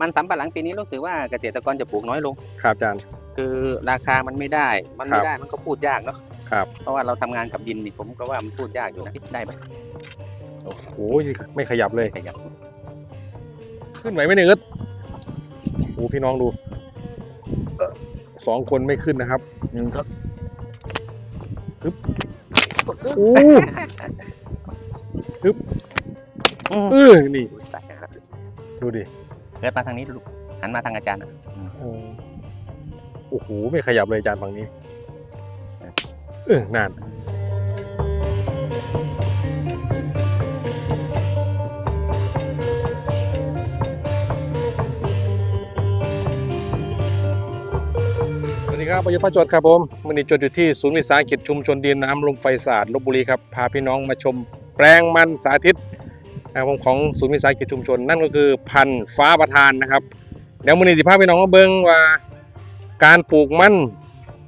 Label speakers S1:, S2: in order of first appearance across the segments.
S1: มันสำปะหลังปีนี้รู้สึกว่าเกษตรกรจะปลูกน้อยลง
S2: ครับอาจารย์
S1: คือราคามันไม่ได้ มันไม่
S2: ครับ
S1: ได้มันก็พูดยากเนาะ
S2: ครับ
S1: เพราะว่าเราทำงานกับดินนี่ผมก็ว่ามันพูดยากอยู่นะได้ไหม
S2: โอ้โหไม่ขยับเลย
S1: ขยับ
S2: ขึ้นไหวไหมเนี่ยเอิร์ธโอ้พี่น้องดูสองคนไม่ขึ้นนะครับหนึ่งครับปึ๊บโอ้ปึ๊บเออนี่ ดูดิ
S1: เกิดมาทางนี้ดูลูกหันมาทางอาจารย์อะ
S2: โอ้โอ้โหไม่ขยับเลยอาจารย์ฝั่งนี้ เออนานสวัสดีครับประยุทธ์พระจดครับผมวันนี้จดอยู่ที่ศูนย์วิสาหกิจชุมชนดินน้ำลมไฟสะอาดลบบุรีครับ พาพี่น้องมาชมแปลงมันสาธิต นะครับผมของศูนย์วิสาหกิจชุมชน นั่นก็คือพันธุ์ฟ้าประทานนะครับเดี๋ยวมือนี้สิพาพี่น้องมาเบิ่งว่าการปลูกมัน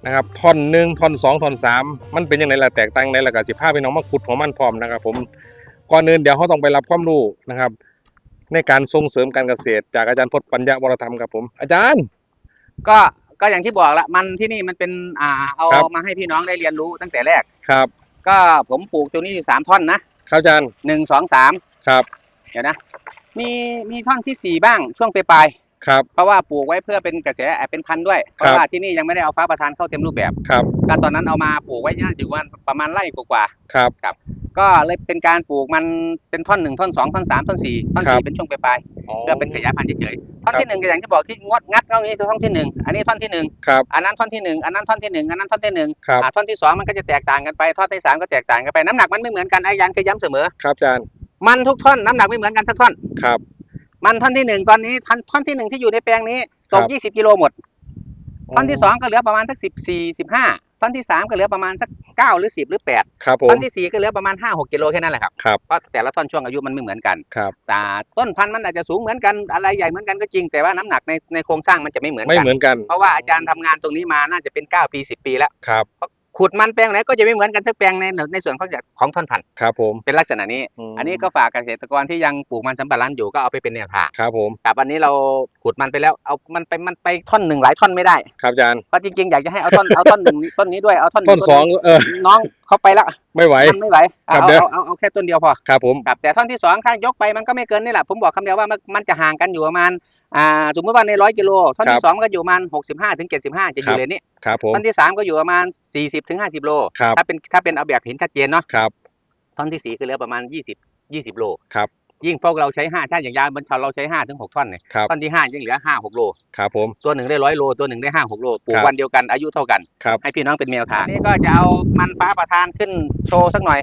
S2: นะครับท่อนหนึ่งท่อนสองท่อนสามมันเป็นยังไงล่ะแตกต่างในแล้วก็สิพาพี่น้องมาขุดหัวมันพร้อมนะครับ ผมก่อนอื่นเดี๋ยวเขาต้องไปรับความรู้นะครับ ในการส่งเสริมการเกษตร จากอาจารย์พจน์ปัญญาวรธรรมครับผม อาจารย์
S1: ก็ก็อย่างที่บอกละมันที่นี่มันเป็นอ่าเอา
S2: ครับ
S1: มาให้พี่น้องได้เรียนรู้ตั้งแต่แรก
S2: ครับ
S1: ก็ผมปลูกตัวนี้อยู่สามท่อนนะครับ
S2: อาจารย์
S1: หนึ่งสองสาม
S2: ครับ
S1: เดี๋ยวนะ มีมีท่อนที่สี่บ้างช่วงปลายๆ
S2: ครับ
S1: เพราะว่าปลูกไว้เพื่อเป็นกระแสแอบเป็นพันธุ์ด้วย เพ
S2: ครั
S1: ราะ
S2: บ
S1: ว่าที่นี่ยังไม่ได้เอาฟ้าประทานเข้าเต็มรูปแบบ
S2: ครับ
S1: ก็ตอนนั้นเอามาปลูกไว้น่าจะอยู่วันประมาณไร่กว่า
S2: ครับ
S1: ๆก็เลยเป็นการปลูกมันเป็นท่อนหนึ่งท่อนสองท่อนสามท่อนสี่ท่อน
S2: ครั
S1: สี่
S2: บ
S1: เป็นช่วงปลายๆเพื่อเป็นขยายพันธุ์เฉยๆท่อนที่หนึ่งก็อย่างที่บอกที่งดงัดเงานี้คือท่อนที่หนึ่งอันนี้ท่อนที่หนึ่ง
S2: ครับ
S1: อันนั้นท่อนที่หนึ่งอันนั้นท่อนที่หนึ่งอันนั้นท่อนที่หนึ่ง
S2: ครับ
S1: อ่าท่อนที่สองมันก็จะแตกต่างกันไปท่อนที่สามก็แตกต่างกันไปน้ำหนักมันไม่เหมือนกันไอ้ยันเคยย้ำเสมอ
S2: ครับอาจารย์
S1: มันทุกท่อนน้ำหนักไม่เหมือนกันสักท่อน
S2: ครับ
S1: มันท่อนที่หนึ่งตอนนี้ท่อนท่อนที่หนึ่งที่อยู่ในแปลงนี้ตก
S2: ครับ
S1: ยี่สิบกิโลหมด ท่อนที่สองก็เหลือประมาณสักสิบสี่สิบห้าท่อนที่สามก็เหลือประมาณสักเก้าหรือสิบหรือแปด
S2: ครับผ
S1: ท่อ
S2: ม
S1: นที่สี่ก็เหลือประมาณห้าหกกิโลแค่นั้นแหละครับ
S2: ครับ
S1: เพราะแต่ละท่อนช่วงอายุมันไม่เหมือนกัน
S2: ครับ
S1: แต่ต้นพันธุ์มันอาจจะสูงเหมือนกันอะไรใหญ่เหมือนกันก็จริง แต่ว่าน้ำหนักในในโครงสร้างมันจะไม่เหมือน
S2: ไม่
S1: กัน
S2: เหมือนกัน
S1: เพราะว่าอาจารย์ทำงานตรงนี้มาน่าจะเป็นเก้าปีสิบปีแล้ว
S2: ครับ
S1: ขุดมันแปลงไหนก็จะไม่เหมือนกันสักแปลงในในส่วนของของท่อนพันธุ์
S2: ครับผม
S1: เป็นลักษณะนี้
S2: ม
S1: อันนี้ก็ฝากเกษตรกรที่ยังปลูกมันสำปะหลังอยู่ก็เอาไปเป็นแนวทาง
S2: ครับผม
S1: แต่วันนี้เราขุดมันไปแล้วเอามันไปมันไปท่อนหนึ่งหลายท่อนไม่ได้
S2: ครับอาจารย์
S1: เพราะจริงๆอยากจะให้เอาต้นเอาต้นหนึ่งนี้ต้นนี้ด้วยเอาท่อนห
S2: ต้
S1: นึ่
S2: นสองเออ
S1: น้อง เขาไปแล้ว
S2: ไม่ไหว
S1: มันไม่ไหวเอา
S2: ครับเดี๋ยว
S1: เอาเอาเอาแค่ต้นเดียวพอ
S2: ครับผม
S1: ครับแต่ท่อนที่สองถ้ายกไปมันก็ไม่เกินนี่แหละผมบอกคำเดียวว่ามันมันจะห่างกันอยู่ประมาณอ่าสมมติว่าในร้อยกิโลท่อนที่สองมันก็อยู่ประมาณหกสิบห้าถึงเจ็ดสิบห้าจะอยู่เลนนี้
S2: ครับผม
S1: ท่อนที่สามก็อยู่ประมาณสี่สิบถึงห้าสิบโล
S2: ครับ
S1: ถ้าเป็นถ้าเป็นเอาแบบเห็นชัดเจนเนาะ
S2: ครับ
S1: ท่อนที่สี่ก็เหลือประมาณยี่สิบยี่สิบโล
S2: ครับ
S1: ยิ่งพวกเราใช้ห้าถ้าอย่างยางบรรเทาเราใช้ห้าถึงหกท่อนเนี่ย
S2: ครับ
S1: ท่อนที่ห้ายิ่งเหลือห้าหกโล
S2: ครับผม
S1: ตัวหนึ่งได้ร้อยโลตัวหนึ่งได้ห้าหกโลปลู
S2: ค
S1: ก
S2: รับ
S1: วันเดียวกันอายุเท่ากัน
S2: ครับ
S1: ให้พี่น้องเป็นแนวทางนี่ก็จะเอามันฟ้าประทานขึ้นโชว์สักหน่อย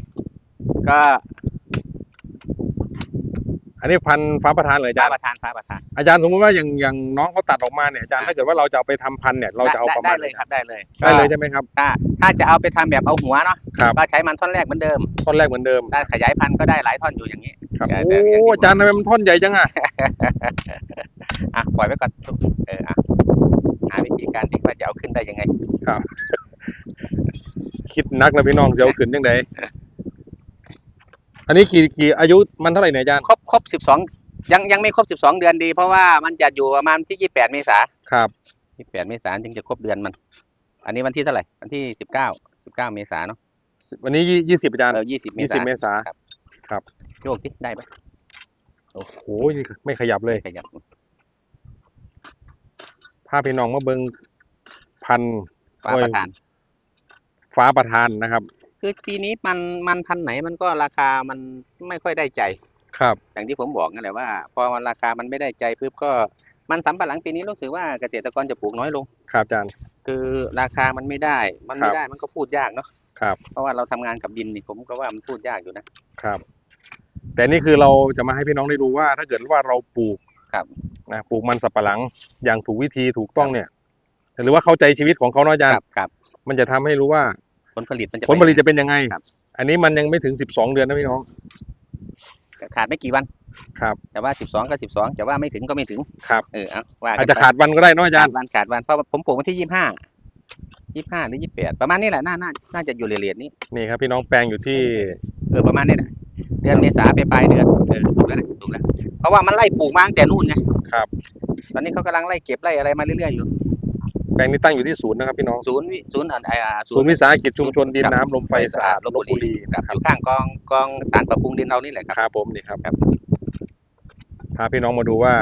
S1: ก็
S2: อันนี้พันธุ์ฟ้าประทานเลยอา
S1: ฟ้า
S2: จารย์
S1: ประทานฟ้าประทาน
S2: อาจารย์สมมติว่าอย่างอย่างน้องเขาตัดออกมาเนี่ยอาจารย์ถ้าเกิดว่าเราจะเอาไปทำพันธุ์เนี่ยเราจะเอา
S1: ได้
S2: ประ
S1: ได้
S2: มาณ
S1: เลยครับได้เลย
S2: ได้เลยใช่ไหมครับ
S1: ถ้าถ้าจะเอาไปทำแบบเอาหัวเนาะ
S2: ครับ
S1: ก็ใช้มันท่อนแรกเหมือนเดิม
S2: ต้นแรกเหมือนเดิม
S1: ถ้าขยายพันธุ์ก็ได้หลายท่อนอยู่อย่างนี้
S2: ครับ
S1: แต่
S2: โอ้
S1: แต่อย่างที่บอก
S2: อาจารย์ทำไมมันท่อนใหญ่จังอะ
S1: อะปล่อยไว้ก่อนเอออะหาวิธีการที่ว่าจะเอาขึ้นได้ยังไง
S2: คิดนักแล้วพี่น้องจะเอาขึ้นยังไงอันนี้กี่กี่อายุมันเท่าไหร่เนี่ยอาจารย์
S1: ครบครบสิบสองยังยังไม่ครบสิบสองเดือนดี เพราะว่ามันจะอยู่ประมาณที่ยี่แปดเมษา
S2: ครับ
S1: ยี่แปดเมษาจึงจะครบเดือนมัน อันนี้วันที่เท่าไหร่วันที่สิบเก้าสิบเก้าเมษาเนาะ
S2: วันนี้ยี่สิบอาจารย์
S1: เออยี่สิบเม
S2: ยี่
S1: ษา
S2: สิบเมษา
S1: ครับ
S2: ครับ
S1: โยกที่ได้ไหม
S2: โอ้โหไม่ขยับเลย
S1: ขยับ
S2: พาพี่น้องมาเบิงพันธุ์
S1: ฟ้าประทาน
S2: ฟ้าประทานนะครับ
S1: คือปีนี้มันมันพันธุ์ไหนมันก็ราคามันไม่ค่อยได้ใจ
S2: ครับ
S1: อย่างที่ผมบอกนั่นแหละว่า พอมันราคามันไม่ได้ใจปุ๊บก็มันสำปะหลังปีนี้รู้สึกว่าเกษตรกรจะปลูกน้อยลง
S2: ครับอาจารย์
S1: คือราคามันไม่ได้ มัน
S2: ครั
S1: ไม่
S2: บ
S1: ได้มันก็พูดยากเนาะ
S2: ครับ
S1: เพราะว่าเราทำงานกับดินนี่ผมก็ว่ามันพูดยากอยู่นะ ครับ
S2: แต่นี่คือเราจะมาให้พี่น้องได้ดูว่า ถ้าเกิดว่าเราปลูก
S1: ครับ
S2: นะปลูกมันสับปะหลังอย่างถูกวิธีถูกต้องเนี่ยหรือว่าเข้าใจชีวิตของเขาเนาะอาจาร
S1: ค
S2: ย์
S1: รับครับ
S2: มันจะทำให้รู้ว่า
S1: ผลผลิตมันจะ
S2: ผลผลิต
S1: ไป
S2: จะเป็นยังไง
S1: ครับ
S2: อันนี้มันยังไม่ถึงสิบสองเดือนนะพี่น้อง
S1: ขาดไม่กี่วัน
S2: ครับ
S1: แต่ว่าสิบสองก็สิบสองแต่ว่าไม่ถึงก็ไม่ถึง
S2: ครับ
S1: เออเอาว่ากัน
S2: อาจจะ
S1: ไป
S2: ขาดวันก็ได้เนาะอาจาร
S1: ขา
S2: ย์
S1: ดวันขาดวันเพราะว่าผมปลูกวันที่ยี่ห้ายี่ห้าหรือยี่แปดประมาณนี้แหละน่าน่าน่าจะอยู่เรียนๆนี้
S2: นี่ครับพี่น้องแปลงอยู่ที่
S1: เออประมาณนี้แหละเดือนเมษาไปปลายเดือนเออถูกแล้วแหละถูกแล้ว เพราะว่ามันไล่ปลูกมาตั้งแต่นู่นไง
S2: ครับ
S1: ตอนนี้เขากำลังไล่เก็บไล่อะไรมาเรื่อยๆอยู่
S2: แปลงนี้ตั้งอยู่ที่ศูนย์นะครับพี่น้อง
S1: ศูนย์วิศูนย์อ่า
S2: ศูนย์วิสาหกิจชุมชนดินน้ำลมไฟสะอาด
S1: ล
S2: ล
S1: บบบุ
S2: บุ
S1: รี
S2: รี
S1: ครับ
S2: นะค
S1: อ
S2: รับ
S1: ยู่ข้างกองกองสารปรับปรุงดินเรานี่แหละครับ
S2: ครับผมนี่ครับ
S1: ครับ
S2: พาพี่น้องมาดูว่า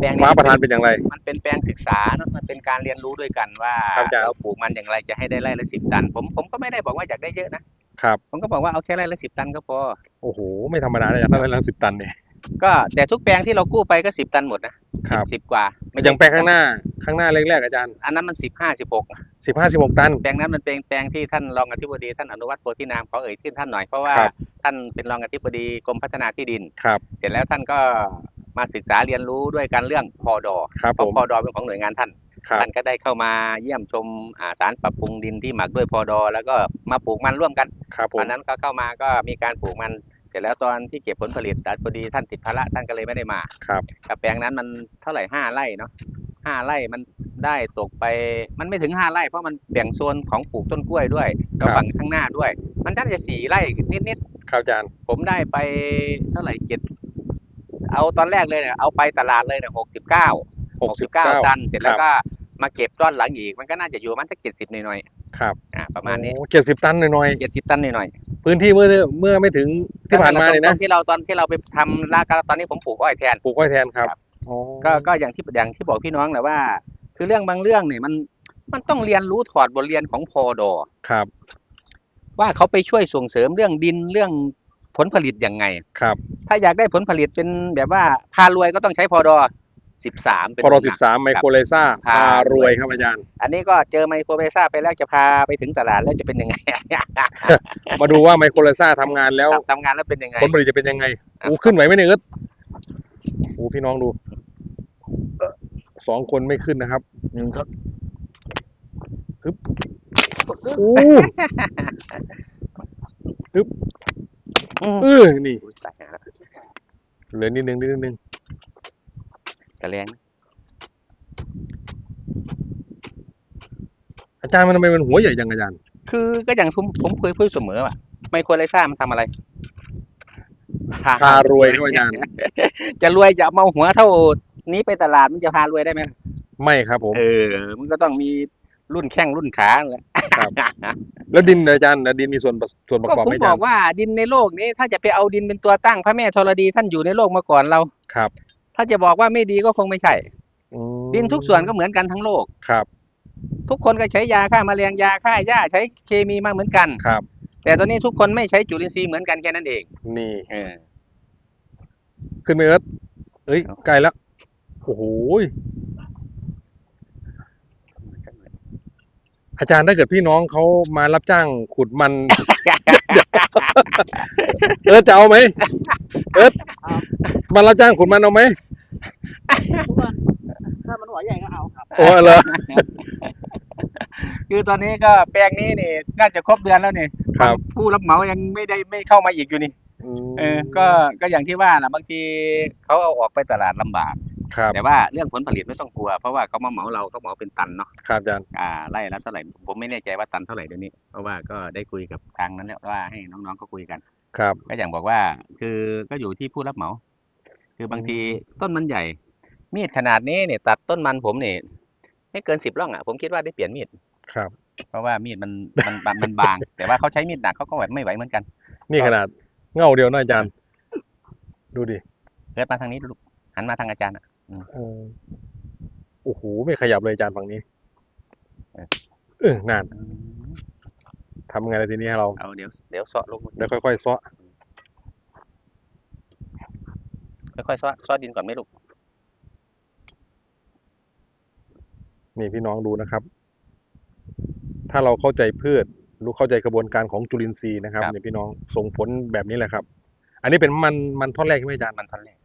S1: แปลงนี้
S2: ฟ้าประธานเป็นอย่างไร
S1: มันเป็นแปลงศึกษาเนอะมันเป็นการเรียนรู้ด้วยกันว่า
S2: ครับอาจารย์
S1: เราปลูกมันอย่างไรจะให้ได้ไร่ละสิบตัน ผมผมก็ไม่ได้บอกว่าอยากได้เยอะนะ ครับผมก็บอกว่าเอาแค่ไร่ละสิบตันก็พอ
S2: โอ้โห ไม่ธรรมดาเลยอย่างนั้นละสิบตันเนี่ย
S1: ก็แต่ทุกแปลงที่เรากู้ไปก็สิบตันหมดนะครับสิบกว่าไม่
S2: อย่างแปลงข้างห
S1: 10
S2: น้าข้างหน้าแรกๆอาจารย์
S1: อันนั้นมันสิบห้าสิบหก
S2: สิบห้าสิบหกตัน
S1: แปลงนั้นมันเป็นแปลงที่ท่านรองอธิบดีท่านอนุวัฒน์โพธินามเขาเอ่ยขึ้นท่านหน่อยเพราะว่า
S2: ครับ
S1: ท่านเป็นรองอธิบดีกรมพัฒนาที่ดิน
S2: ครับ
S1: เสร็จแล้วท่านก็มาศึกษาเรียนรู้ด้วยการเรื่องพอดอ
S2: ครับ
S1: เพ
S2: ผ
S1: ราะ
S2: ม
S1: พอดอเป็นของหน่วยงานท่าน
S2: ครับ
S1: ท่านก็ได้เข้ามาเยี่ยมชมอ่าสารปรับปรุงดินที่หมักด้วยพอดอ แล้วก็มาปลูกมันร่วมกัน
S2: ครับผ
S1: วั
S2: ม
S1: นนั้นก็เข้ามาก็มีการปลูกมัน เสร็จแล้วตอนที่เก็บผลผลิตแต่พอดีท่านติดภาระท่านก็เลยไม่ได้มา
S2: ครับ
S1: แต่แปลงนั้นมันเท่าไหร่ห้าไร่เนาะห้าไร่มันได้ตกไปมันไม่ถึงห้าไร่เพราะมันแบ่งโซนของปลูกต้นกล้วยด้วยก็ฝั่งข้างหน้าด้วย มันน่าจะสี่ไร่นิด
S2: ครับอาจารย์
S1: ๆผมได้ไปเท่าไหร่เจ็ดเอาตอนแรกเลยเนี่ยเอาไปตลาดเลยเนี่ยหกสิบเก้า
S2: หกสิบเก้า
S1: ตัน เสร็จแล้ว
S2: ครับ
S1: ก็มาเก็บต้อนหลังอีก มันก็น่าจะอยู่ประมันสักเจ็ดสิบหน่อย
S2: ครับ
S1: ๆอ่าประมาณนี้
S2: เจ็ดสิบตันหน่อย
S1: เจ็ดสิบตันหน่อย
S2: ๆพื้นที่เมื่อเมื่อไม่ถึง
S1: ๆ
S2: ที่ผ่านมาเลย
S1: ต
S2: นะ
S1: อนที่เราตอนที่เราไปทำลากาตอนนี้ผมปลูกอ้อยแทน
S2: ปลูกอ้อยแทนครับ
S1: ครับ
S2: อ๋อ
S1: ก็ก็อย่างที่อย่างที่บอกพี่น้องแหละว่า คือเรื่องบางเรื่องเนี่ยมันมันต้องเรียนรู้ถอดบทเรียนของพอดอ
S2: ครับ
S1: ว่าเขาไปช่วยส่งเสริมเรื่องดินเรื่องผลผลิตยังไง
S2: ครับ
S1: ถ้าอยากได้ผลผลิตเป็นแบบว่าพารวยก็ต้องใช้พอดอ สิบสามเป็น
S2: พอร
S1: หลัก
S2: สิบสามไมโครเลซ่า
S1: พา
S2: พารวยครับอาจารย์
S1: อันนี้ก็เจอไมโครเบซ่าไปแล้วจะพาไปถึงตลาดแล้วจะเป็นยังไง
S2: มาดูว่าไมโครเลซ่าทำงานแล้ว
S1: ทำงานแล้วเป็นยังไง
S2: ผลผลิตจะเป็นยังไง
S1: ครับ
S2: โอ้ขึ้นไหวไหมเนี่ยเอิร์ธโอ้พี่น้องดูสองคนไม่ขึ้นนะครับหนึ่งครับฮึบโอ้ฮึบ
S1: อืม
S2: เออนี่
S1: อุ๊ยตายแล้ว
S2: เหลือนิดนึงนิดนึง
S1: กระแรง
S2: อาจารย์มันทำไมมันหัวใหญ่จังอาจารย์
S1: คือก็อย่างผมผมเคยพูดเสมอว่าไมโครเบซ่ามันทำอะไร
S2: พารวยครับอาจารย์
S1: จะรวยจะเอามาหัวเท่านี้ไปตลาดมันจะพารวยได้ไหม
S2: ไม่ครับผม
S1: เออ มันก็ต้องมีรุ่นแข้งรุ่นขาแหละ
S2: ครับแล้วดินอาจารย์แล้วดินมีส่วนประส่วนประ
S1: ก็
S2: กอบ
S1: ผม
S2: ไหมอา
S1: บ
S2: จา
S1: อ
S2: ร
S1: ก
S2: ย์
S1: ว่าดินในโลกนี้ ถ้าจะไปเอาดินเป็นตัวตั้งพระแม่ธรณีท่านอยู่ในโลกมาก่อนเรา
S2: ครับ
S1: ถ้าจะบอกว่าไม่ดีก็คงไม่ใช่
S2: อืม
S1: ดินทุกส่วนก็เหมือนกันทั้งโลก
S2: ครับ
S1: ทุกคนก็ใช้ยาฆ่าแมลงยาฆ่าหญ้าใช้เคมีมาเหมือนกัน
S2: ครับ
S1: แต่ตอนนี้ทุกคนไม่ใช้จุลินทรีย์เหมือนกันแค่นั้นเอง
S2: นี่
S1: เออ
S2: ขึ้นไปเอิร์ธเอ้ย
S1: เอา
S2: ใกล้แล้วโอ้โหยอาจารย์ถ้าเกิดพี่น้องเขามารับจ้างขุดมัน เอิร์ธจะเอาไหมเอิร์ธมารับจ้างขุดมันเอาไหม
S3: ถ้ามันหัวใหญ่ก็เอาครับ
S2: โอ้เหรอ
S1: คือตอนนี้ก็แปลงนี้นี่น่าจะครบเดือนแล้วนี่
S2: ครับ
S1: ผู้รับเหมายังไม่ได้ไม่เข้ามาอีกอยู่นี่
S2: ม
S1: เออ ก็ก็อย่างที่ว่านะบางทีเขาเอาออกไปตลาดลำบาก
S2: ครับ
S1: แต่ว่าเรื่องผลผลิตไม่ต้องกลัว เพราะว่าเขามาเหมาเราเขาเหมาเป็นตันเนาะ
S2: ครับอาจารย์
S1: อ่าไร่ละเท่าไหร่ผมไม่แน่ใจว่าตันเท่าไหร่เดี๋ยวนี้ เพราะว่าก็ได้คุยกับทางนั้นแล้วว่าให้น้องๆก็คุยกัน
S2: ครับ
S1: ก็อย่างบอกว่า คือก็อยู่ที่ผู้รับเหมา คือบางทีต้นมันใหญ่ มีดขนาดนี้เนี่ยตัดต้นมันผมเนี่ยไม่เกินสิบร่องอะผมคิดว่าได้เปลี่ยนมีด
S2: ครับ
S1: เพราะว่ามีดมันมันมันมันบาง แต่ว่าเขาใช้มีดหนักเขาก็แบบไม่ไหวเหมือนกัน
S2: นี่ขนาดเงาเดียวนะอาจารย์ ดูดิ
S1: เกิดมาทางนี้ลูกหันมาทางอาจารย์อะ
S2: เออโอ้โหไม่ขยับเลยอาจารย์ฝั่งนี้
S1: เออ
S2: เออนั่นทำไงเลยทีนี้เรา
S1: เอาเดี๋ยวเดี๋ยวเสาะลง
S2: เดี๋ยวค่อยๆซ้อ
S1: ค่อยๆเสาะเสาะดินก่อนไหมลูก
S2: นี่พี่น้องดูนะครับ ถ้าเราเข้าใจพืชรู้เข้าใจกระบวนการของจุลินทรีย์นะครับ เนี่ยพี่น้องส่งผลแบบนี้แหละครับ อันนี้เป็นมันมันท่อนแรกใช่ไหมอาจารย์
S1: มันท่อนแรก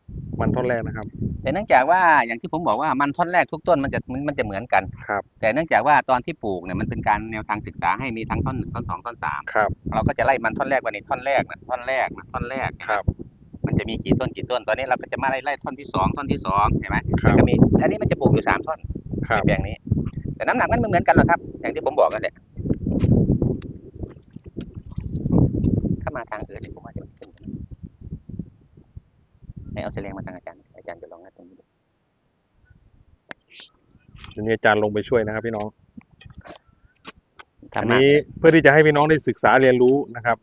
S2: มันท่อนแรกนะครับ
S1: แต่เนื่องจากว่าอย่างที่ผมบอกว่ามันท่อนแรกทุกต้นมันจะมันมันจะเหมือนกัน
S2: ครับ
S1: แต่เนื่องจากว่าตอนที่ปลูกเนี่ยมันเป็นการแนวทางศึกษาให้มีทั้งท่อนหนึ่งท่อนสองท่อนสาม
S2: ครับ
S1: เราก็จะไล่มันท่อนแรกวันนี้ท่อนแรกนะท่อนแรกนะท่อนแรกนะครับ มันจะมีกี่ต้นกี่ต้นตอนนี้เราก็จะมาไล่ไล่ท่อนที่สองท่อนที่สองเห็นไหม
S2: ครับ
S1: มันก็มีอันนี้มันจะปลูกอยู่สามท่อน
S2: ครับ
S1: ในแปลงนี้ แต่น้ำหนักมันไม่เหมือนกันหรอกครับ อย่างที่ผมบอกนั่นแหละถ้ามาทางอื่นเนี่ยผมว่าจะไม่ขึ้นให้เอาแฉลงมาทางอาจารย์ อาจารย์จะลองงัดตรงนี้ดู
S2: เดี๋ยวนี้อาจารย์ลงไปช่วยนะครับพี่น้อง
S1: ทำ
S2: อัน
S1: มา
S2: นี้เพื่อที่จะให้พี่น้องได้ศึกษาเรียนรู้นะครับ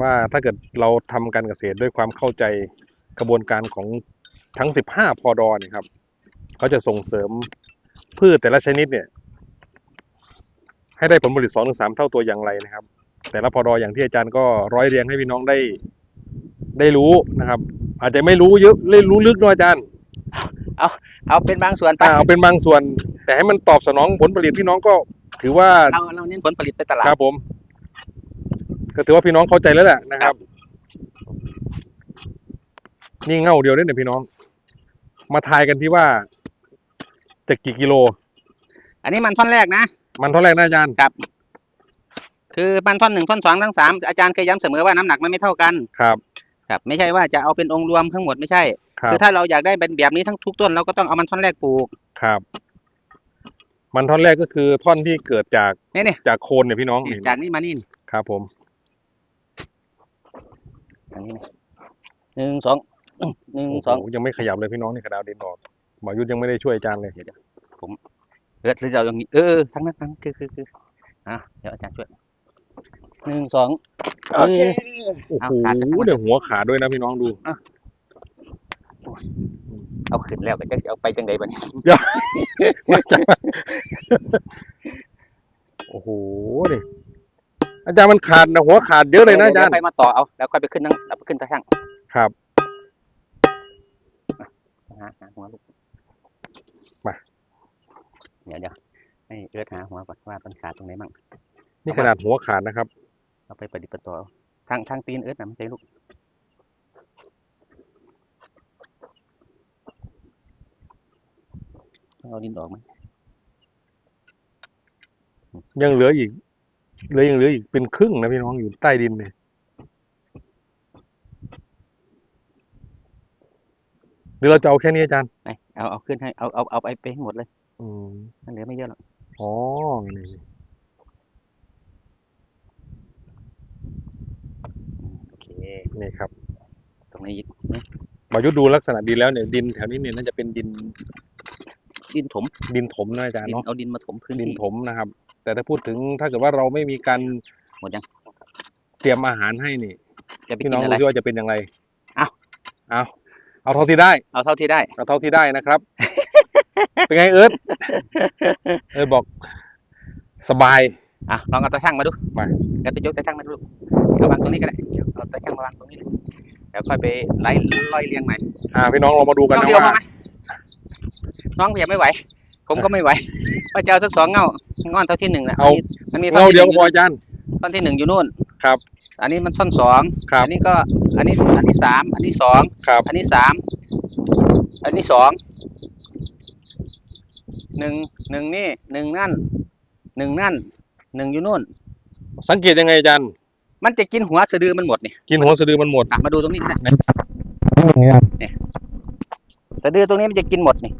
S2: ว่าถ้าเกิดเราทำการเกษตรด้วยความเข้าใจกระบวนการของทั้ง 15 พอดอเนี่ยครับ เขาจะส่งเสริมพืชแต่ละชนิดเนี่ย ให้ได้ผลผลิต2อถึงสเท่าตัวอย่างไรนะครับ แต่ละพอดออย่างที่อาจารย์ก็ร้อยเรียงให้พี่น้องได้ได้รู้นะครับ อาจจะไม่รู้เยอะไม่รู้ลึกเนอะอาจารย์
S1: เอาเป็นบางส่วนไป
S2: อ่าเอาเป็นบางส่วน แต่ให้มันตอบสนองผลผลิตพี่น้องก็ ถือว่า
S1: เราเราเน้นผลผลิตไปตลาด
S2: ครับผม ก็ถือว่าพี่น้องเข้าใจแล้วแหละนะครับ นี่เง่าเดียวเนี่ยพี่น้อง มาทายกันที่ว่า จะกี่กิโล
S1: อันนี้มันท่อนแรกนะ
S2: มันเท่าไหร่นะอาจารย์
S1: คือมันท่อนหนึ่งท่อนสองทั้งสามอาจารย์เคยย้ำเสมอว่าน้ำหนักมันไม่เท่ากัน
S2: ครับ
S1: ครับ ไม่ใช่ว่าจะเอาเป็นองค์รวมทั้งหมดไม่ใช่
S2: ครับ
S1: คือถ้าเราอยากได้เป็นแบบนี้ทั้งทุกต้นเราก็ต้องเอามันท่อนแรกปลูก
S2: ครับ มันท่อนแรกก็คือท่อนที่เกิดจาก
S1: เนี่ยเนี่ย
S2: จากโคนเนี่ยพี่น้องเห็นไหม
S1: จากนี้มานี่นี่
S2: ครับ ผม
S1: อันนี้นี่หนึ่งสองหนึ่ง
S2: โอ้
S1: สอง
S2: โหยังไม่ขยับเลยพี่น้องนี่กระดาวดินออก หมอยุทธยังไม่ได้ช่วยอาจารย์เลย
S1: เออหรือจะเอาอย่างนี้เออทั้งนั้นทั้งนั้นคือคือคืออะเดี๋ยวอาจารย์ช่วยหนึ่งสอง
S2: โอเค โอ้
S1: เอา
S2: โห
S1: ขาดไปข้างหลัง
S2: เดี๋ยวหัวขาดด้วยนะพี่น้องดู
S1: เอาขึ้นแล้วก็จะเอาไปจังใดบัดนี้
S2: ว่าจะโอ้โหนี่อาจารย์มันขาดนะหัวขาดเยอะเลยนะอาจารย์
S1: ดี๋วไปมาต่อเอาแล้วค่อยไปขึ้นนั่งแล้วไปขึ้นตะช่าง
S2: ครับ
S1: หาหาหัวลูก
S2: มา
S1: เดี๋ยวเดี๋ยวให้เอิร์ธหาหัวก่อนว่าต้นขาดตรงไหนมั่ง
S2: นี่ขนาดหัวขาดนะครับ
S1: เอาไปประดิษฐ์ประต่อเอาทางทางตีนเอิร์ธนะไม่ใช่ลูกต้องเอาดินออกไหม
S2: ยังเหลืออีกเหลือยังเหลืออีกเป็นครึ่งนะพี่น้องอยู่ใต้ดินเนี่ยหรือเราจะเอาแค่นี้อาจารย์
S1: ไปเอาเอาขึ้นให้เอาเอาเอาไปไปให้หมดเลย
S2: อืม
S1: มันเหลือไม่เยอะหรอก
S2: อ๋อนี่
S1: โอเค
S2: นี่ครับ
S1: ตรงนี้อีก
S2: หมอยุทธดูลักษณะดินแล้วเนี่ยดินแถวนี้เนี่ยน่าจะเป็นดิน
S1: ดินถม
S2: ดินถมนะอาจารย์
S1: ดิน
S2: เนาะ
S1: เอาดินมาถมพื้น
S2: ดิน
S1: ที่
S2: ถมนะครับ แต่ถ้าพูดถึงถ้าเกิดว่าเราไม่มีการ
S1: หมดยัง
S2: เตรียมอาหารให้นี่
S1: จะไป
S2: พี่
S1: กิ
S2: น้อง
S1: นอะ
S2: ดู
S1: ไร
S2: ซิว่าจะเป็นอย่างไร
S1: เอา
S2: เอาเอาเท่าที่ได้
S1: เอาเท่าที่ได้
S2: เอาเท่าที่ได้นะครับ เป็นไงเอิร์ธเอิร์ธบอกสบาย
S1: อะลองเอาตะช่างมาดู
S2: มา
S1: เดี๋ยวไปยกตะช่างมาดูเอาวางตรงนี้ก็ได้เดี๋ยวเอาตะช่างมาวางตรงนี้เลยเดี๋ยวค่อยไปไล่ร้อยเรียงใหม่
S2: อ่าพี่น้องเรามาดูกัน
S1: เงา
S2: นะ
S1: เดียวพอ
S2: ว่า
S1: ไหมน้องยังไม่ไหว ผมก็ไม่ไหวว่าจะเอาสักสองเงาง่อนเท่าที่หนึ่งนะ
S2: เอา
S1: มันมีท่อน
S2: เงา
S1: ที่ห
S2: เดียว
S1: นึ่ง
S2: ก็พออาจารย์
S1: ท่อนที่หนึ่งอยู่นู่น
S2: ครับ
S1: อันนี้มันท่อนสอง
S2: ครับ
S1: อันี้ก็อันนี้อันนี้สามอันนี้สอง
S2: ครับ
S1: อันนี้สามอันนี้สอง หนึ่งหนึ่งนี่หนึ่งนั่นหนึ่งนั่นหนึ่งอยู่นู่น
S2: สังเกตยังไงอาจารย์
S1: มันจะกินหัวสะดือมันหมดนี่
S2: กินหัวสะดือมันหมด
S1: อะมาดูตรงนี้ก็ได้สะดือตรงนี้มันจะกินหมดนี่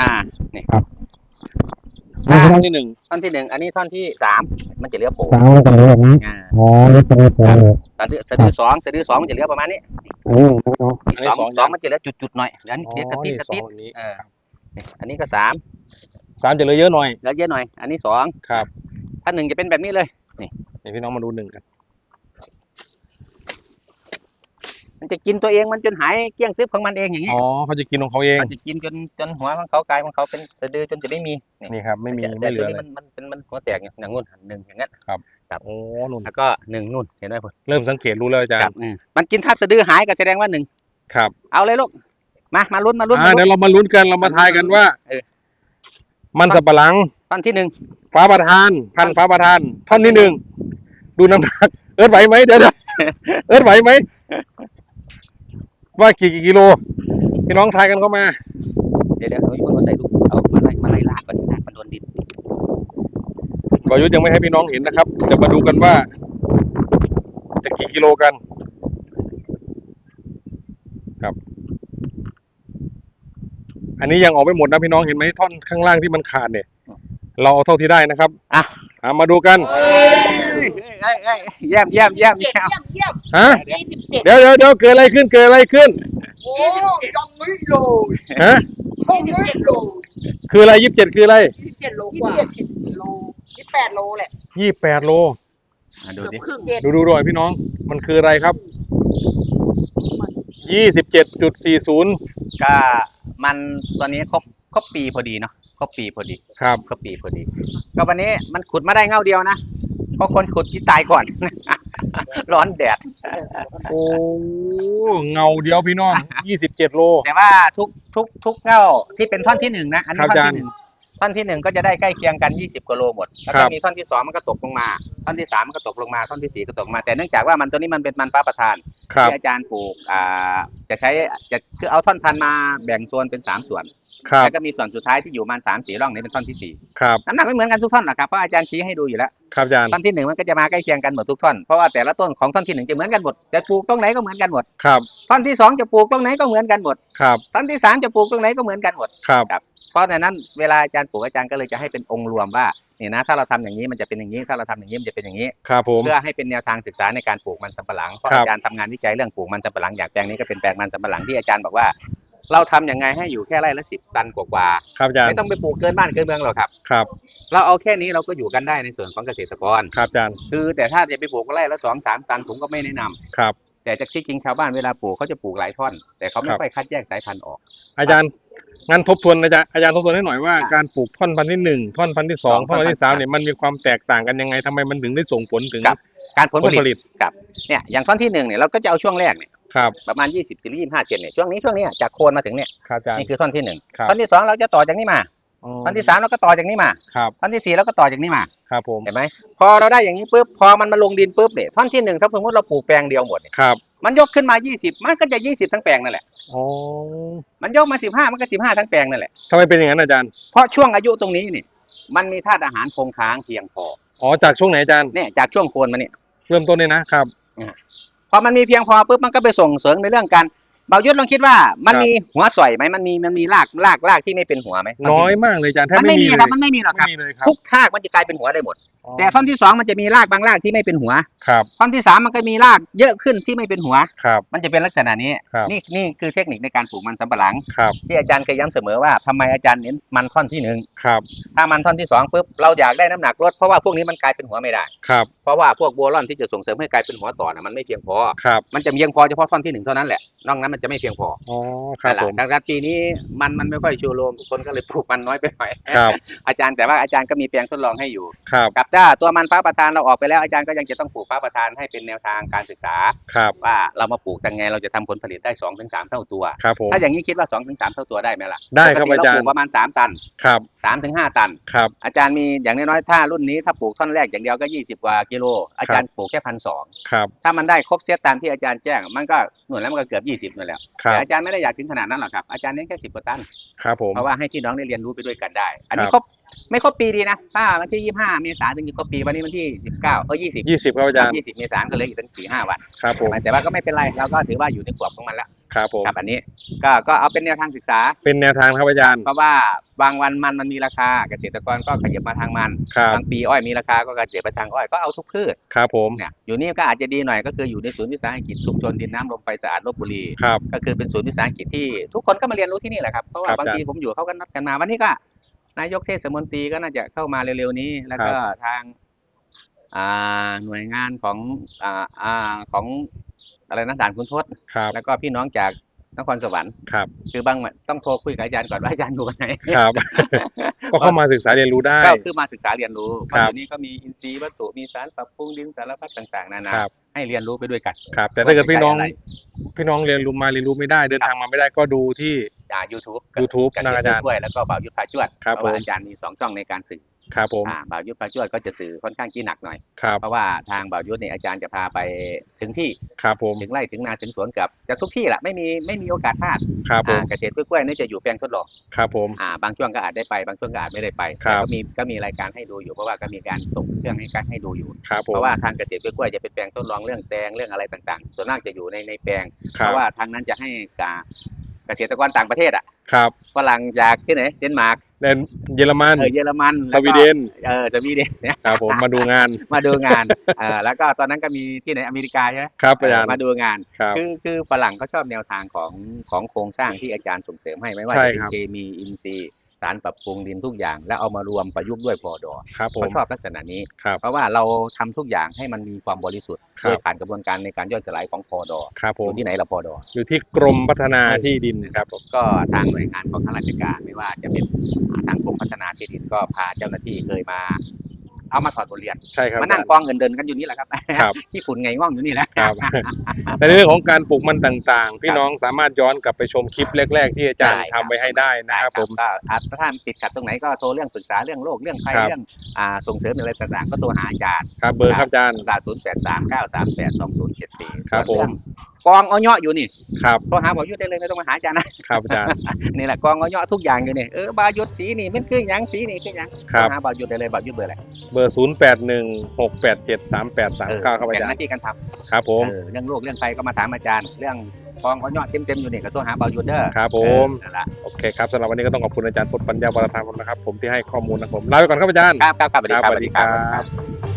S1: อ่านี่
S2: ครับ
S1: อ่า
S2: ท่อนที่หนึ่ง
S1: ท่อนที่หนึ่งอันนี้ท่อนที่สามมันจะเหลือโผล่
S4: สาวกันเลยแบบนี้
S1: อ่า
S4: อ๋อแล้วจะไม่พอเลย
S1: สะดือสะดือสองสะดือสองมันจะเหลือประมาณนี้
S4: โอ้โห
S2: อันนี้
S1: สอง
S2: สอง
S1: สองมันจะเหลือจุดๆหน่อยแล้วอันนี้
S2: อ๋อ
S1: เหลือกระติด
S2: นี่
S1: กระ
S2: สอ
S1: ติ
S2: ง
S1: ด
S2: อันนี้
S1: เออนี่อันนี้ก็สาม
S2: สามจะเหลือเยอะหน่อย
S1: เหลือเยอะหน่อย อันนี้สอง
S2: ครับ
S1: ถ้าหนึ่งจะเป็นแบบนี้เลย
S2: เดี๋ยวพี่น้องมาดูหนึ่งกัน
S1: มันจะกินตัวเองมันจนหายเกลี้ยงซึบของมันเองอย่างนี้
S2: อ๋อเขาจะกินของเขาเอง
S1: มันจะกินจนจนหัวของเขากลายของเขาเป็นสะดือจนจะไม่มีนี่
S2: นี่ครับไม่มี
S1: แต่
S2: ไม่เหลือ
S1: ตัว
S2: เล
S1: นี้
S2: ย
S1: มันมันเป็นมันหัวแตกอย่างอย่างงู้นหันหนึ่งอย่างนั้น
S2: โอ้นุ่น
S1: แล้วก็หนึ่งนู่นเห็นไหมผม
S2: เริ่มสังเกตรู้แล้วอาจาร
S1: ครับ
S2: ย์
S1: อืมมันกินถ้าสะดือหายก็แสดงว่าหนึ่ง
S2: ครับ
S1: เอาเลยลูกมามาลุ้นมาลุ้น
S2: อ่า
S1: มา
S2: เดี๋
S1: ลุ้
S2: ยวนเรามาลุ้นกันเรามาทายกันว่า
S1: เออ
S2: มันสับปะหลัง
S1: ท่อนที่หนึ่ง
S2: ฟ้าประธาน พันธุ์ฟ้าประธาน ท่อนที่หนึ่งดูน้ำหนัก เอิร์ธไหวไหมเดี๋ยวเดี๋ยวเอิร์ธไหวไหมว่ากี่กี่กิโลพี่น้องทายกันเข้ามา
S1: เดี๋ยวเดี๋ยวเอาอีกคนมาใส่ลูกเอามาไล่มาไล่ลากก่อนลากมันโดนดิน
S2: กยุทธยังไม่ให้พี่น้องเห็นนะครับ จะมาดูกันว่า จะกี่กิโลกัน ครับ อันนี้ยังออกไม่หมดนะพี่น้องเห็นไหมท่อนข้างล่างที่มันขาดเนี่ย เราเอาเท่าที่ได้นะครับ
S1: อะ
S2: อะมาดูกัน
S1: เอ้ยเอ้ยเอ้ยเยี่ยมเยี่ยมเยี่ยมเยี่ยม
S2: ฮะ
S3: ยี่สิบเจ็ด
S2: เดี๋ยวเดี๋ยวเดี๋ยวเกิดอะไรขึ้นเกิดอะไรขึ้น
S3: โอ้ยยังไม่โล
S2: ฮะ
S3: ช่องไม่โล
S2: คืออะไรยี่สิบเจ็ดคืออะไร
S3: ยี่สิบเจ็ดโลกว่ายี่สิบโลยี่สิบ แปดโลแหละ
S2: ยี่แปดโล
S1: อะดู
S3: เกือบ
S1: ดิ
S3: ครึ่งเจ็ด
S2: ดูดูด้วยพี่น้อง มันคืออะไรครับ ยี่สิบเจ็ดจุดสี่ศูนย์
S1: ก็มันตอนนี้ครบครบปีพอดีเนาะครบปีพอดี
S2: ครับ
S1: ครบปีพอดี ก็วันนี้มันขุดมาได้เง่าเดียวนะเพราะคนขุดที่ตายก่อน ร้อนแดด
S2: โอ้เงาเดียวพี่น้องยี่สิบเจ็ดโล
S1: แต่ว่าทุกทุกทุกเง่าที่เป็นท่อนที่หนึ่งนะ อันนี้
S2: ครับ
S1: ท่อน
S2: อาจารย์
S1: ที่หนึ่ง ท่อนที่หนึ่งก็จะได้ใกล้เคียงกันยี่สิบกิโลหมดแล้ว
S2: ครั
S1: ก็
S2: บ
S1: มีท่อนที่สองมันก็ตกลงมา ท่อนที่สามมันก็ตกลงมาท่อนที่สี่ก็ตกลงมาแต่เนื่องจากว่ามันตัวนี้มันเป็นมันฟ้าประทาน
S2: ครับ
S1: ที่อาจารย์ปลูกอ่าจะใช้จะคือเอาท่อนพันธุ์มาแบ่งโซนเป็นสามส่วน
S2: ครับ
S1: แล้วก็มีส่วนสุดท้ายที่อยู่ประมาณสามสี่ร่องนี้เป็นท่อนที่สี่
S2: ครับ
S1: น้ำหนักไม่เหมือนกันทุกท่อนหรอกครับเพราะอาจารย์ชี้ให้ดูอยู่แล้ว
S2: ครับอาจารย์
S1: ท่อนที่หนึ่งมันก็จะมาใกล้เคียงกันหมดทุกท่อนเพราะว่าแต่ละต้นของท่อนที่หนึ่งจะเหมือนกันหมดจะปลูกตรงไหนก็เหมือนกันหมด
S2: ครับ
S1: ท่อนที่สองจะปลูกตรงไหนก็เหมือนกันหมด
S2: ครับ
S1: ท่อนที่สามจะปลูกตรงไหนก็เหมือนกันหมด
S2: ครับ
S1: เพราะฉะนั้นเวลาอาจารย์ปลูกอาจารย์ก็เลยจะให้เป็นองค์รวมว่า นี่นะถ้าเราทำอย่างนี้มันจะเป็นอย่างนี้ถ้าเราทำอย่างนี้มันจะเป็นอย่างนี้
S2: ครับผม
S1: เพื่อให้เป็นแนวทางศึกษาในการปลูกมันสำปะหลังเพราะ
S2: ครับ
S1: อาจารย์ทำงานวิจัยเรื่องปลูกมันสำปะหลังอย่างแปลงนี้ก็เป็นแปลงมันสำปะหลังที่อาจารย์บอกว่า เราทำยังไงให้อยู่แค่ไร่ละสิบตันกว่า
S2: ครับอาจาร
S1: ๆ
S2: ย์
S1: ไม่ต้องไปปลูกเกินบ้านเกินเมืองหรอกครับ
S2: ครับ
S1: เราเอาแค่นี้เราก็อยู่กันได้ในส่วนของเกษตรกร
S2: ครับอาจารย์
S1: คือแต่ถ้าจะไปปลูกไร่ละสองสามตันผมก็ไม่แนะนำ
S2: ครับ
S1: แต่จากที่จริงชาวบ้านเวลาปลูกเขาจะปลูกหลายท่อน แต่เขาไม่
S2: ครับ
S1: ค่อยคัดแยกสายพันธุ์ออก
S2: อาจารย์งั้นทบทวนอาจารย์อาจารย์ทบทวนให้หน่อยว่า
S1: อะ
S2: การปลูกท่อนพันธุ์ที่หนึ่งท่อนพันธุ์ที่สอง
S1: สอง
S2: ท่อนพันธุ์ที่
S1: ท่อนพันธุ์
S2: สามเนี่ยมันมีความแตกต่างกันยังไงทำไมมันถึงได้ส่งผลถึง
S1: กับการผล
S2: ผล
S1: ผ
S2: ผ
S1: ลิต
S2: ลิต
S1: กับเนี่ยอย่างท่อนที่หนึ่งเนี่ยเราก็จะเอาช่วงแรกเนี่ย
S2: ครับ
S1: ประมาณ 20สิบยี่ห้าเซนเนี่ยช่วงนี้ช่วงเนี้ยจากโคนมาถึงเนี่ย
S2: ครับอาจารย์
S1: นี่คือท่อนที่หนึ่ง
S2: ครับ
S1: ท่อนที่สองเราจะต่อจากนี้มา
S2: อ๋อ
S1: ท่อนที่สามเราก็ต่อจากนี้มา
S2: ครับ
S1: ท่อนที่สี่เราก็ต่อจากนี้มา
S2: ครับผม
S1: เห็นไหมพอเราได้อย่างนี้ปุ๊บพอมันมาลงดินปุ๊บเนี่ยท่อนที่หนึ่งถ้าสมมติเราปลูกแปลงเดียวหมดเนี่ย
S2: ครับ
S1: มันยกขึ้นมา20มันก็จะ20ทั้งแปลงนั่นแหละ
S2: อ๋อ
S1: มันยกมา15มันก็15ทั้งแปลงนั่นแหละ
S2: ทำไมเป็นอย่างนั้นอาจารย์
S1: เพราะช่วงอายุตรงนี้นี่มันมีธาตุอาหารคงค้างเพียงพอ
S2: อ๋อจากช่วงไหนอาจารย์
S1: เนี่ยจากช่วงโคนมาเนี่ย
S2: เริ่มต้นเนี่ยนะครับ
S1: พอมันมีเพียงพอปุ๊บมันก็ไปส่งเสริมในเรื่องการ เบายุทธลองคิดว่ามัน
S2: ครับ
S1: มีหัวสอยไหมมันมีมันมีรากรากรากที่ไม่เป็นหัวไหม
S2: น้อยมากเลยอาจารย์แทบ
S1: มัน
S2: ไม่
S1: ไม่
S2: มี
S1: มี
S2: เลย
S1: ครับมันไม่มีหรอกครับ
S2: ไม่มีเลยครับ
S1: ทุกรากมันจะกลายเป็นหัวได้หมด
S2: อ๋อ
S1: แต่ท่อนที่สองมันจะมีรากบางรากที่ไม่เป็นหัว
S2: ครับ
S1: ท่อนที่สามมันก็มีรากเยอะขึ้นที่ไม่เป็นหัว
S2: ครับ
S1: มันจะเป็นลักษณะนี้
S2: ครับ
S1: นี่นี่คือเทคนิคในการปลูกมันสำปะหลัง
S2: ครับ
S1: ที่อาจารย์เคยย้ำเสมอว่าทำไมอาจารย์เน้นมันท่อนที่หนึ่ง
S2: ครับ
S1: ถ้ามันท่อนที่สองปุ๊บเราอยากได้น้ำหนักลดเพราะว่าพวกนี้มันกลายเป็นหัวไม่ได้
S2: ครับ
S1: เพราะว่าพวกโบรอนที่จะส่งเสริมให้กลายเป็นหัวต่อน่ะมันไม่เพียงพอ
S2: ครับ
S1: มันจะเพียงพอเฉพาะท่อนที่หนึ่งเท่านั้นแหละ นอกนั้นมันจะไม่เพียงพอ
S2: อ๋อ ครับ
S1: นั่นแหละ
S2: ผม
S1: ดังนั้นปีนี้มันมันไม่ค่อยชูโรงคนก็เลยปลูกมันน้อยไปหน่อย
S2: ครับ
S1: อาจารย์แต่ว่าอาจารย์ก็มีแปลงทดลองให้อยู่
S2: ครับ
S1: กับจ้าตัวมันฟ้าประทานเราออกไปแล้วอาจารย์ก็ยังจะต้องปลูกฟ้าประทานให้เป็นแนวทางการศึกษา
S2: ครับ
S1: ว่าเรามาปลูกยังไงเราจะทำผลผลิตได้สองถึงสามเท่าตัว
S2: ครับผม
S1: ถ้าอย่างนี้คิดว่าสองถึงสามเท่าตัวได้ไหมล่ะ
S2: ได้ครับ
S1: ปกติ
S2: อาจารย์
S1: เปลูกประมาณสามตัน
S2: ครับ
S1: สามถึงห้าตัน
S2: ครับ
S1: อาจารย์มีอย่างน้อยๆถ้ารุ่นนี้ถ้าปลูกท่อนแรกอย่างเดียวก็ยี่สิบกว่ากิโลอาจารย์ปลูกแค่พันสอง
S2: ครับ
S1: ถ้ามันได้ครบเซตตามที่อาจารย์แจ้ง มันก็หน่วยแล้วมันก็เกือบยี่สิบนั่นแหละ
S2: ครั
S1: แต่
S2: บ
S1: อาจารย์ไม่ได้อยากถึงขนาดนั้นหรอกครับอาจารย์เน้นแค่สิบกว่าตัน
S2: ครับผม
S1: เพราะว่าให้พี่น้องได้เรียนรู้ไปด้วยกันได้ อันนี้
S2: ครับ
S1: ครบ ไม่ครบปีดีนะถ้าวันที่ยี่ห้าเมษายนถึงจะครบปีวันนี้วันที่สิบเก้าเออยี่สิบ
S2: ยี่สิบครับอาจารย์
S1: ยี่สิบเมษายนก็เหลยอีกตั้งสี่ห้าวัน
S2: ครับผม
S1: แต่ว่าก็ไม่เป็นไรเราก็ถือว่าอยู่ในกรอบของมันแล้ว
S2: ครับผม
S1: ครับอันนี้ก็ก็เอาเป็นแนวทางศึกษา
S2: เป็นแนวทางครับอาจารย์
S1: เพราะว่าบางวันมันมันมีราคาเกษตรกรก็ขยับมาทางมัน
S2: ครับ
S1: บางปีอ้อยมีราคาก็เกษตรประทางอ้อยก็เอาทุกพืช
S2: ครับผม
S1: เนี่ยอยู่นี่ก็อาจจะดีหน่อยก็คืออยู่ในศูนย์วิสาหกิจชุมชนดินน้ำลมไฟสะอาดลบบุรี
S2: ครับ
S1: ก็คือเป็นศูนย์วิสาหกิจที่ทุกคนก็มาเรียนรู้ที่นี่แหละครับเพราะว่า
S2: ครับ
S1: บางทีผมอยู่เขาก็นัดกันมาวันนี้ก็ นายกเทศมนตรีก็น่าจะเข้ามาเร็วๆนี้ แล้วก็ทางอ่าหน่วยงานของอ่าอ่าของอะไรนะด่านคุณทศ
S2: ครับ
S1: แล้วก็พี่น้องจาก นครสวรรค์
S2: ครับ
S1: คือบางวันต้องโทรคุยกับอาจารย์ก่อนว่าอาจารย์อยู่กันไหน
S2: ครับก็เข้ามาศึกษาเรียนรู้ได้
S1: ก็คือมาศึกษาเรียนรู้เพ
S2: ครั
S1: ราะ
S2: บ
S1: เดี๋ยวนี้ก็มีอินทรีย์วัตถุมีสารปรับปรุงดินสารพัดต่างๆนานา
S2: ครับ
S1: ให้เรียนรู้ไปด้วยกัน
S2: ครับ แต่ถ้าเกิดพี่น้อง
S1: ว่าจะใช้อะไร
S2: พี่น้องเรียนรู้มาเรียนรู้ไม่ได้เดินทางมาไม่ได้ก็ดูที่
S1: อ่า YouTube
S2: YouTube
S1: กับ
S2: นะอาจารย์
S1: ด้วยแล้วก็บ่าวยุทธพาจวด
S2: ครับ
S1: เพราะว่า
S2: ผม
S1: อาจารย์มีสองช่องในการสื่อ
S2: ครับผม
S1: อ่าบ่าวยุทธพาจวดก็จะสื่อค่อนข้างที่หนักหน่อย
S2: ครับ
S1: เพราะว่าทางบ่าวยุทธเนี่ยอาจารย์จะพาไปถึงที่
S2: ครับผม
S1: ถึงไร่ถึงนาถึงสวนกับจะทุกที่แหละไม่มีไม่มีโอกาสพลาด
S2: ครับผม
S1: อ่าเกษตรกล้วยๆเนี่ยจะอยู่แปลงทดลอง
S2: ครับผม
S1: อ่าบางช่วงก็อาจได้ไปบางช่วงก็อาจไม่ได้ไป
S2: ครับ
S1: แต่ก็มีก็มีรายการให้ดูอยู่เพราะว่าก็มีการส่งเครื่องให้การให้ดูอยู่
S2: ครับผม
S1: เพราะว่าทางเกษตรกล้วยๆจะเป็นแปลงทดลองเรื่องแตงเรื่องอะไรต่างๆ ส่วนมากจะอยู่ในในแปลง
S2: ค
S1: เพ
S2: รับ
S1: ราะว่าทางนั้นจะให้กา เกษตรกรต่างประเทศอะ
S2: ครับ
S1: ฝรั่งจากที่ไหนเดนมาร์ก
S2: เดนเยอรมัน
S1: เออเยอรมัน
S2: สวีเดน
S1: เออสวีเดนเนี่ย
S2: ครับผมมาดูงาน
S1: มาดูงานเออแล้วก็ตอนนั้นก็มีที่ไหนอเมริกาใช่ไหม
S2: ครับอาจารย์
S1: เออมาดูงาน
S2: ครับ
S1: คือคือฝรั่งเขาชอบแนวทางของของโครงสร้างที่อาจารย์ส่งเสริมให้ไม่ว่า
S2: ใช่
S1: จะเป็น
S2: ครับ
S1: เคมีอินทรีย์ สารปรับปรุงดินทุกอย่าง แล้วเอามารวมประยุกต์ด้วยพอดอ
S2: ครับผ
S1: เขา
S2: ม
S1: ชอบลักษณะนี้
S2: ครับ
S1: เพราะว่าเราทำทุกอย่างให้มันมีความบริสุทธิ์
S2: ครับ
S1: โดยผ่านกระบวนการในการย่อยสลายของพอดอ
S2: ครับผ
S1: อ
S2: ม
S1: ยู่ที่ไหนละพอดอ
S2: อยู่ที่กรมพัฒนาที่ดินครับผม
S1: ก็ทางหน่วยงานของข้าราชการไม่ว่าจะเป็นอ่าทางกรมพัฒนาที่ดินก็พาเจ้าหน้าที่เคยมา เอามาถอดบทเรียน
S2: ใช่ครับ
S1: มานั่งกองเงินเดินกันอยู่นี่แหละครับ
S2: ครับ
S1: ที่ฝุ่นไงง่องอยู่นี่แหละ
S2: ครับ ในเรื่องของการปลูกมันต่างๆ พี่น้องสามารถย้อนกลับไปชมคลิปแรก ๆ ที่อาจารย์
S1: ได้
S2: ทำไว้ให้ได้นะครับผม
S1: ก็อาจถ้าติดขัดตรงไหนก็โทรเรื่องปรึกษาเรื่องโรคเรื่องภัย
S2: ครับ
S1: เรื่องอ่าส่งเสริมอะไรต่างๆ ก็โทรหาอาจารย์
S2: ครับเบอร์ครับอาจารย์
S1: ดาศูนย์แปดสามเก้าสามแปดสองศูนย์เจ็ดสี่
S2: ครับผม
S1: กองเอาเนาะอยู่นี่
S2: ครับ
S1: โทรหาบอกยุทธได้เลยไม่ต้องมาหาอาจารย์นะครับ
S2: อาจารย์
S1: นี่แหละกองเอาเนาะทุกอย่างอยู่นี่เออบายุทธสีนี่มันคือหยังสีนี่คือหยัง
S2: ครับ
S1: โทรหาบายุทธได้เลยบายุทธเบอร์อะไร
S2: เบอร์0 8 1 6 8 7 3 8 3 9ครับอา
S1: แบ่ง
S2: จาร
S1: ห
S2: ย์
S1: น้าที่กันท
S2: ครับผำม
S1: เออเรื่องโรคเรื่องภัยก็มาถามอาจารย์ เรื่องกองเอาเนาะเต็มๆอยู่นี่ก็โทรหาบายุทธเด้อ
S2: ครับผม
S1: เออนั่นละ
S2: โอเคครับสำหรับวันนี้ก็ต้องขอบคุณอาจารย์พลปัญญาวรธรรมนะครับ ผมที่ให้ข้อมูลนะครับผมลาไปก่อนครับอาจารย์
S1: ครับครับครับสวัสดีครับ
S2: สวัสดีครับ